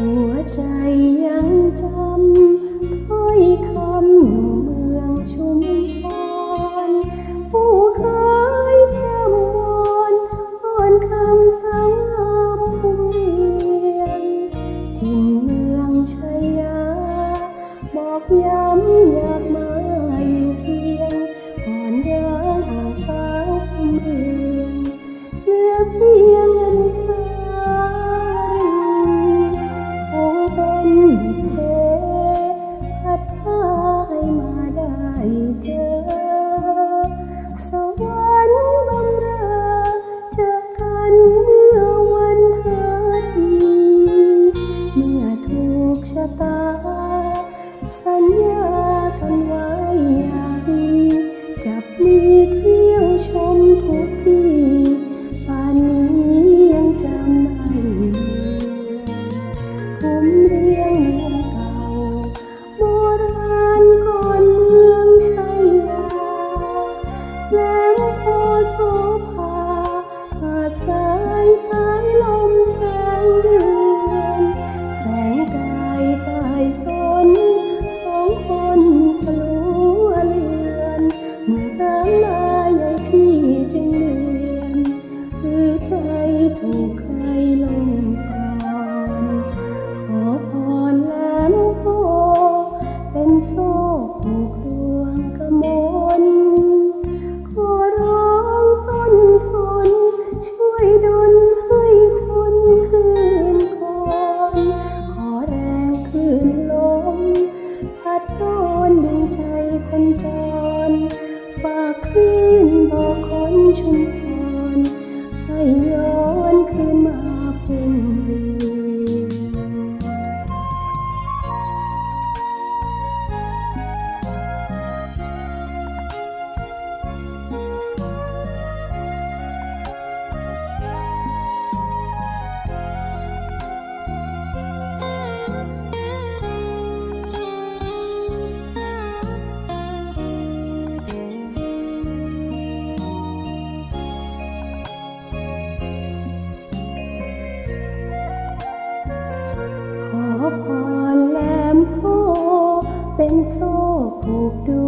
หัวใจยังจำถ้อยคำหน ชุมพรผู้เคยพร่ำวอนอ่อนคำสังหามผู้เวียนถิ่นเมืองชัยยา บอกย้ำอยากมาอยู่เคียงก่อนร้างห่างสา สัญญากันไว้อย่างดีจับมือเที่ยวชมทุกที่ป่านนี้ยังจำไม่ลืมผมเรียงเมืองเก่าโบราณก่อนเมืองชัยยาแหลมโพโสภาหาดสายสายลม เขอ